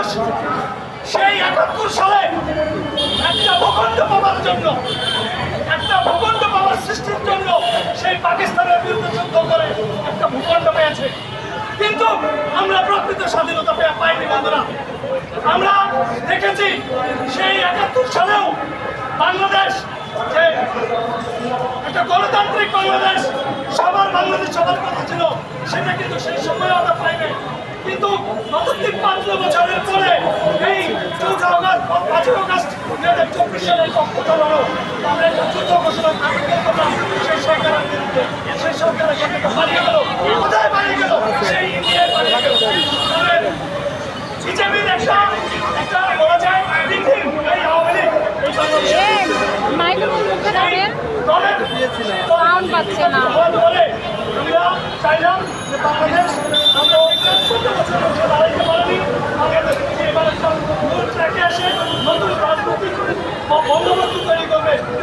ইতিহাস সেই একাত্তর সালে একটা ভূখণ্ড পাওয়ার জন্য, একটা ভূখণ্ড পাওয়ার সৃষ্টির জন্য সেই পাকিস্তানের বিরুদ্ধে যুদ্ধ করে একটা ভূখণ্ড পেয়েছে। কিন্তু আমরা প্রকৃত স্বাধীনতা পাইনি, বন্ধুরা। আমরা দেখেছি সেই একাত্তর সালেও বাংলাদেশ যে একটা গণতান্ত্রিক বাংলাদেশ, সবার বাংলাদেশ সবার কথা ছিল, সেটা কিন্তু সেই সময় আমরা কিন্তু গত তিপ্পান্ন বছরের পরে এই চৌঠা অগস্ট পাঁচই অগস্ট দুই হাজার চব্বিশ সালের পক্ষ চালানো আমরা একটা যুদ্ধ ঘোষণা করলাম সেই সরকারের বিরুদ্ধে সেই সরকারের পালিয়ে গেল। কোথায় পালিয়ে গেল? সেই ইন্ডিয়ায় পালিয়ে গেল। বিজেপির একটা একটা বলা যায় নীতির এই আওয়ামী লীগ এই দলের পাচ্ছে না। পরে আমরা চাইলাম যে বাংলাদেশ